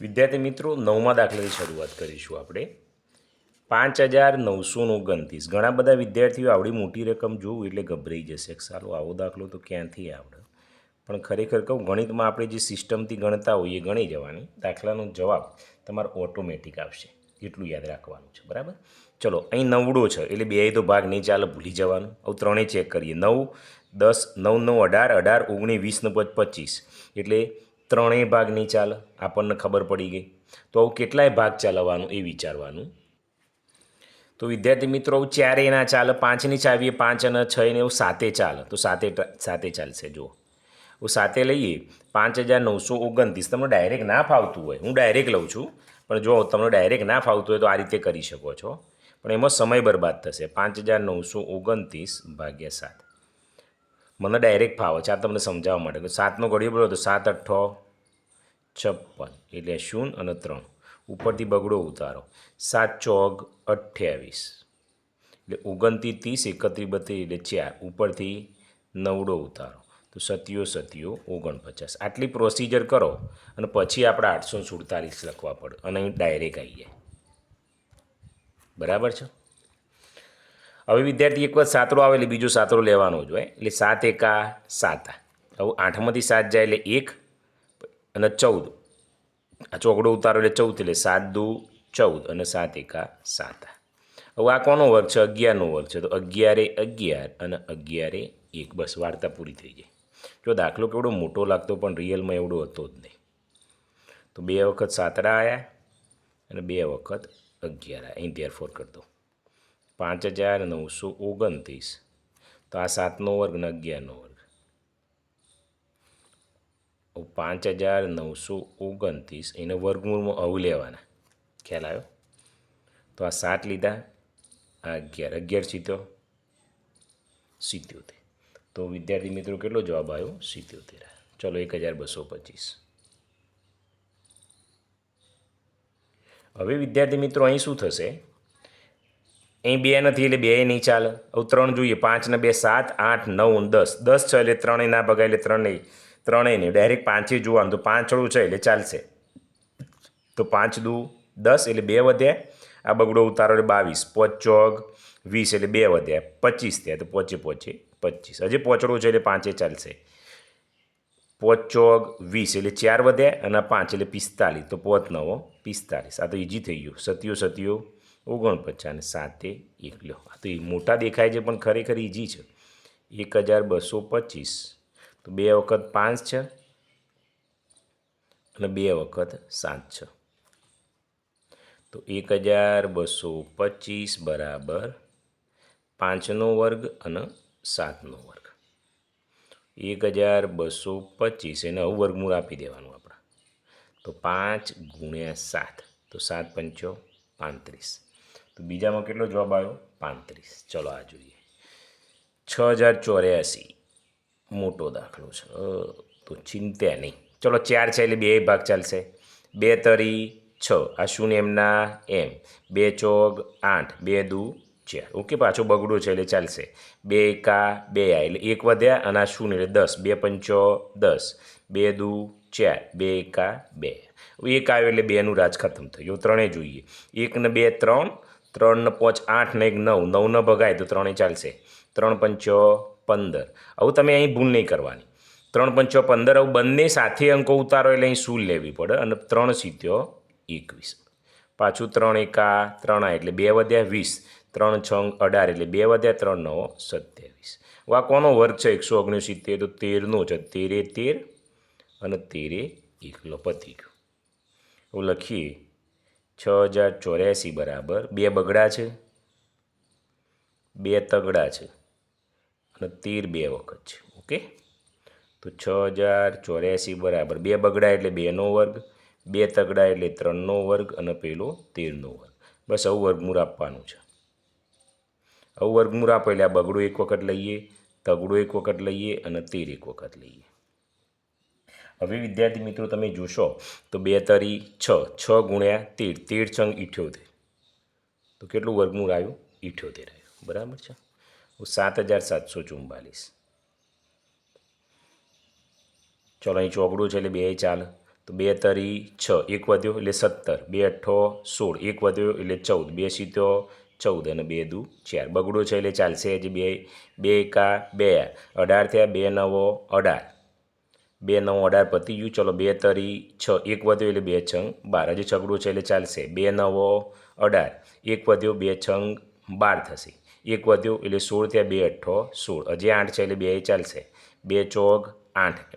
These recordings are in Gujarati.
વિદ્યાર્થી મિત્રો, નવમા દાખલાની શરૂઆત કરીશું આપણે. પાંચ હજાર નવસો ઓગણત્રીસ. ઘણા બધા વિદ્યાર્થીઓ આવડી મોટી રકમ જોવું એટલે ગભરાઈ જશે. સારું આવો દાખલો તો ક્યાંથી આવડે? પણ ખરેખર કહું, ગણિતમાં આપણે જે સિસ્ટમથી ગણતા હોઈએ ગણી જવાની. દાખલાનો જવાબ તમારો ઓટોમેટિક આવશે. એટલું યાદ રાખવાનું છે, બરાબર? ચલો, અહીં નવડો છે, એટલે બે તો ભાગ નહીં ચાલે, ભૂલી જવાનું. હવે ત્રણેય ચેક કરીએ. નવ, દસ, નવ નવ, અઢાર અઢાર, ઓગણીસ, વીસ, ને પચ, પચીસ. એટલે ત્રણેય ભાગ નહીં ચાલે આપણને ખબર પડી ગઈ. તો આવું કેટલાય ભાગ ચાલવાનું એ વિચારવાનું. તો વિદ્યાર્થી મિત્રો ચારે ના ચાલે, પાંચની ચાવીએ પાંચ અને છ ને એવું સાતે ચાલે. તો સાતે સાતે ચાલશે જુઓ. હું સાતે લઈએ, પાંચ હજાર નવસો ઓગણત્રીસ. તમને ડાયરેક્ટ ના ફાવતું હોય. હું ડાયરેક્ટ લઉં છું, પણ જો તમને ડાયરેક્ટ ના ફાવતું હોય તો આ રીતે કરી શકો છો. પણ એમાં સમય બરબાદ થશે. પાંચ હજાર નવસો ઓગણત્રીસ ભાગ્યા સાત. મને ડાયરેક્ટ ફાવે છે. આ તમને સમજાવવા માટે સાતનો ઘડિયો બોલો તો સાત અઠ્ઠો છપ્પન. એટલે શૂન્ય અને ત્રણ. ઉપરથી બગડો ઉતારો. સાત, ચોગ, અઠ્યાવીસ. એટલે ઓગણત્રીસ, ત્રીસ, એકત્રીસ, બત્રીસ, એટલે ચાર. ઉપરથી નવડો ઉતારો. તો સત્યો સત્યો ઓગણપચાસ. આટલી પ્રોસિજર કરો અને પછી આપણે આઠસો સુડતાલીસ લખવા પડે. અને અહીં ડાયરેક્ટ આવીએ બરાબર છે? હવે વિદ્યાર્થી એક વખત સાતરો આવે એટલે બીજો સાતરો લેવાનો જ હોય. એટલે સાત એકા સાત. હવે આઠમાંથી સાત જાય એટલે એક અને ચૌદ. આ ચોકડો ઉતારો એટલે ચૌદ એટલે સાત દુ ચૌદ અને સાત એકા સાત. હવે આ કોનો વર્ગ છે? અગિયારનો વર્ગ છે. તો અગિયારે અગિયાર અને અગિયારે એક. બસ વાર્તા પૂરી થઈ જાય જો દાખલો કેવડો મોટો લાગતો પણ રિયલમાં એવડો હતો જ નહીં. તો બે વખત સાતરા આવ્યા અને બે વખત અગિયાર આવ્યા અહીં ધ્યાર ફોર કરી દો પાંચ હજાર નવસો ઓગણત્રીસ. તો આ સાતનો વર્ગ ને અગિયારનો વર્ગ. પાંચ હજાર નવસો ઓગણત્રીસ, એને વર્ગમૂળમાં અવ લેવાના. ખ્યાલ આવ્યો? તો આ સાત લીધા, આ અગિયાર. અગિયાર સીત્યો સિત્યોતેર. તો વિદ્યાર્થી મિત્રો કેટલો જવાબ આવ્યો? સિત્યોતેર. ચલો એક હજાર બસો પચીસ. હવે વિદ્યાર્થી મિત્રો અહીં શું થશે? અહીં બે નથી એટલે બે નહીં ચાલે. હવે ત્રણ જોઈએ. પાંચ ને બે, સાત, આઠ, નવ, દસ. દસ છે એટલે ત્રણેય ના ભગાય એટલે ત્રણેય ત્રણેય નહીં. ડાયરેક્ટ પાંચે જોવાનું. તો પાંચડું છે એટલે ચાલશે. તો પાંચ દુ દસ એટલે બે વધ્યા આ બગડો ઉતારો એટલે બાવીસ. પોચોગ વીસ એટલે બે વધ્યા પચીસ થયા. તો પોચે પોચે પચીસ. હજી પોચડું છે એટલે પાંચે ચાલશે. પોચોગ વીસ એટલે ચાર વધ્યા અને પાંચ એટલે પિસ્તાલીસ. તો પોત નવો પિસ્તાલીસ. આ તો ઇઝી થઈ ગયું. સત્યો, સતીયો. ઓગણપચાસ સાતે એક લ્યો. આ તો એ મોટા દેખાય છે, પણ ખરેખર ઇઝી છે. એક હજાર બસો પચીસ. તો બે વખત પાંચ છે અને બે વખત સાત છે. તો એક હજાર બસો પચીસ બરાબર પાંચનો વર્ગ અને સાતનો વર્ગ. એક હજાર બસો પચીસ, એને હવે વર્ગમૂળ આપી દેવાનું આપણે. તો પાંચ ગુણ્યા સાત. તો સાત પંચો પાંત્રીસ. તો બીજામાં કેટલો જવાબ આવ્યો? પાંત્રીસ. ચલો આ જોઈએ. છ હજાર ચોર્યાસી. મોટો દાખલો છે. તો ચિંતા નહીં. ચલો ચાર છે એટલે બે ભાગ ચાલશે. બે તરી છ. આ શૂન્ય એમના એમ. બે ચોગ આઠ. બે દુ ચાર. ઓકે, પાછો બગડો છે એટલે ચાલશે. બે એકા બે આ. એટલે એક વધ્યા અને આ શૂન્ય એટલે દસ. બે પંચો દસ. બે દુ ચાર. બે એકા બે. એક આવ્યો એટલે બેનું રાજ ખતમ થયું. ત્રણેય જોઈએ. એક ને બે ત્રણ. ત્રણ ને પાંચ આઠ ને એક નવ નવ ને ભગાય તો ત્રણેય ચાલશે. ત્રણ પંચો પંદર. આવું તમે અહીં ભૂલ નહીં કરવાની. ત્રણ પંચો પંદર, આવું બંને સાથે અંકો ઉતારો એટલે અહીં શૂલ લેવી પડે? અને ત્રણ સિત્યો એકવીસ. પાછું ત્રણ એકા, ત્રણ એટલે બે વધ્યા વીસ. ત્રણ છ અઢાર એટલે બે વધ્યા ત્રણ, નવો સત્યાવીસ. આ કોનો વર્ગ છે? એકસો ઓગણસિત્તેર તો તેરનો છે. તેરે તેર અને તેરે એકલો પતી ગયો. એવું લખીએ. છ હજાર ચોર્યાસી બરાબર. બે બગડા છે. બે તગડા છે. અને તેર બે વખત છે. ઓકે? તો છ હજાર ચોર્યાસી બરાબર. બે બગડા એટલે બેનો વર્ગ, બે તગડા એટલે ત્રણનો વર્ગ અને પેલો તેરનો વર્ગ. બસ આવું વર્ગમૂળ આપવાનું છે. આવું વર્ગમૂળ આપો એટલે આ બગડું એક વખત લઈએ, તગડું એક વખત લઈએ અને તેર એક વખત લઈએ. હવે વિદ્યાર્થી મિત્રો તમે જોશો, તો બે તરી છ છ ગુણ્યા તેર તેર છંગ ઇઠ્યોતેર. તો કેટલું વર્ગમૂળ આવ્યું? ઇઠ્યોતેર આવ્યું. બરાબર છે? સાત હજાર સાતસો ચુમ્બાલીસ ચલો, અહીં ચોગડું છે એટલે બે ચાલે. તો બે તરી છ, એક વધ્યો એટલે સત્તર. બે અઠ્ઠો સોળ, એક વધ્યો એટલે ચૌદ. બે સીત્યો ચૌદ અને બે દુ ચાર. બગડો છે એટલે ચાલશે જે બે બે એકા બે. અઢાર થયા બે નવો અઢાર. બે નવ અઢાર પતી ગયું. ચલો બે તરી છ. એક વધ્યો એટલે બે છંગ બાર. હજી છગડો છે એટલે ચાલશે. બે નવો અઢાર. એક વધ્યો બે છંગ બાર થશે. એક વધ્યો એટલે સોળ થયા બે અઠ્ઠો સોળ. હજી આઠ છે એટલે બે ચાલશે. બે ચોગ આઠ.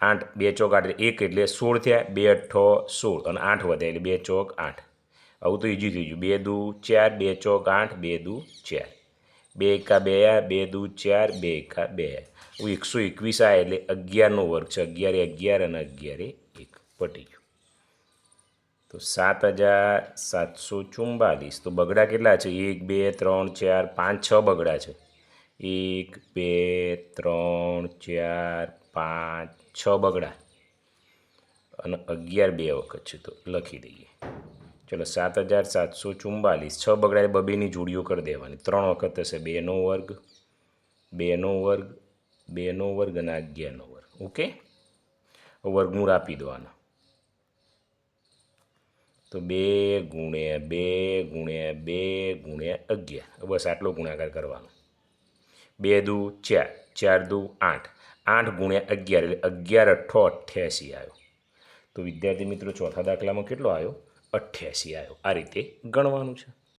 આઠ, બે ચોક આઠ એક એટલે સોળ થયા બે અઠ્ઠો સોળ. અને આઠ વધે એટલે બે ચોક આઠ. આવું તો ઈજી થઈ ગયું. બે દુ ચાર, બે ચોક આઠ, બે દુ ચાર. બે એકા બે બે દુ ચાર બે એકા બે. હું એકસો એકવીસ આ એટલે અગિયારનો વર્ગ છે. અગિયારે અગિયાર અને અગિયારે એક. પટી ગયું. તો સાત હજાર સાતસો ચુમ્બાલીસ તો બગડા કેટલા છે? એક, બે, ત્રણ, ચાર, પાંચ, છ બગડા છે. એક, બે, ત્રણ, ચાર, પાંચ, છ બગડા. અને અગિયાર બે વખત છે. તો લખી દઈએ. ચલો, સાત હજાર સાતસો ચુમ્બાલીસ છ બગડાય બબેની જોડીઓ કરી દેવાની. ત્રણ વખત થશે બેનો વર્ગ બેનો વર્ગ બેનો વર્ગ અને અગિયારનો વર્ગ. ઓકે? વર્ગમૂળ આપી દેવાના. તો બે ગુણ્યા બે ગુણ્યા બે ગુણ્યા અગિયાર. બસ આટલો ગુણાકાર કરવાનો. બે દુ ચાર. ચાર દુ આઠ. આઠ ગુણ્યા અગિયાર એટલે અગિયાર અઠ્ઠો અઠ્યાસી આવ્યો. તો વિદ્યાર્થી મિત્રો, ચોથા દાખલામાં કેટલો આવ્યો? અઠ્યાસી આવ્યો. આ રીતે ગણવાનું છે.